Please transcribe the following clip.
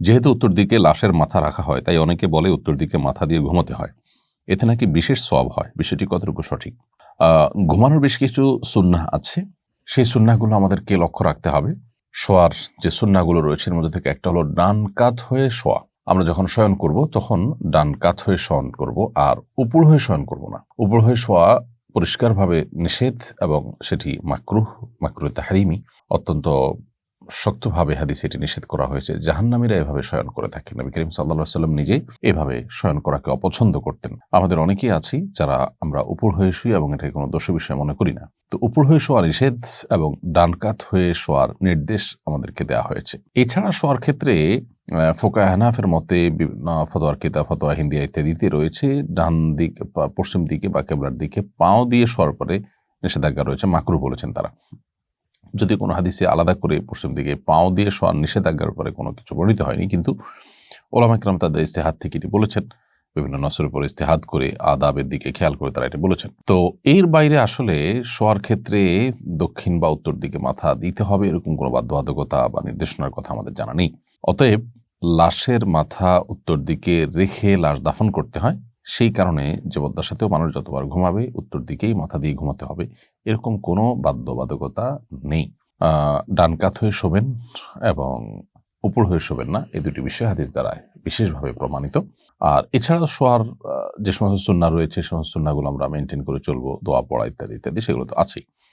যেহেতু উত্তর দিকে লাশের মাথা রাখা হয়, তাই অনেকে বলে উত্তর দিকে মাথা দিয়ে ঘুমাতে হয়। এতে নাকি বিশেষ সব হয়, বিষয়টি কতটুকু সঠিক? ঘুমানোর বেশ কিছু সুন্না আছে। সেই সুন্নাগুলো আমাদেরকে লক্ষ্য রাখতে হবে। শোয়ার যে সুন্নাগুলো রয়েছে, এর মধ্যে থেকে একটা হলো ডান কাত হয়ে শোয়া। আমরা যখন শয়ন করব, তখন ডান কাত হয়ে শয়ন করব, আর উপর হয়ে শয়ন করব না। উপর হয়ে শোয়া পরিষ্কারভাবে নিষেধ এবং সেটি মাকরুহ মাকরুহ তাহারিমি, অত্যন্ত শক্তভাবে হাদিসে এটি নিষেধ করা হয়েছে। জাহান্নামীরা এভাবে শয়ন করে থাকেন। নবী করিম সাল্লাহ সাল্লাম নিজেই এভাবে শয়ন করাকে অপছন্দ করতেন। আমাদের অনেকেই আছি যারা আমরা উপর হয়ে শুই এবং এটাকে কোনো দোষ বিষয় মনে করি না। তো উপর হয়ে শোয়ার নিষেধ এবং ডান কাত হয়ে শোয়ার নির্দেশ আমাদেরকে দেওয়া হয়েছে। এছাড়া শোয়ার ক্ষেত্রে ফোকা হানাফের মতে বিভিন্ন ফতোয়ার কিতাব, ফতোয়া হিন্দিয়া ইত্যাদিতে রয়েছে। ডান দিক পশ্চিম দিকে বা কেবলার দিকে পাও দিয়ে শোয়ার পরে নিষেধাজ্ঞা রয়েছে। মাকরু বলেছেন তারা। যদি কোনো হাদিসে আলাদা করে পশ্চিম দিকে পাও দিয়ে শোয়ার নিষেধাজ্ঞার উপরে কোনো কিছু বর্ণিত হয়নি, কিন্তু ওলামাকরাম তাদের ইস্তেহাদ থেকে এটি বলেছেন, বিভিন্ন নসরের উপর ইস্তেহাদ করে আদাবের দিকে খেয়াল করে তারা এটা বলেছেন। তো এর বাইরে আসলে শোয়ার ক্ষেত্রে দক্ষিণ বা উত্তর দিকে মাথা দিতে হবে এরকম কোনো বাধ্যবাধকতা বা নির্দেশনার কথা আমাদের জানা নেই। অতএব লাশের মাথা উত্তর দিকে রেখে লাশ দাফন করতে হয়। সেই কারণে জীবদ্দশাতেও মানুষ যতবার ঘুমাবে, উত্তর দিকেই মাথা দিয়ে ঘুমাতে হবে। এরকম কোনো বাধ্যবাধকতা নেই। ডান কাত হয়ে শোবেন এবং উপর হয়ে শোবেন না, এই দুটি বিষয় হাদিস দ্বারা বিশেষভাবে প্রমাণিত। আর এছাড়া শোয়ার যে সমস্ত সুন্না রয়েছে সে সমস্ত সুন্নাগুলো আমরা মেনটেন করে চলবো, দোয়া পড়া ইত্যাদি ইত্যাদি, সেগুলো তো আছেই।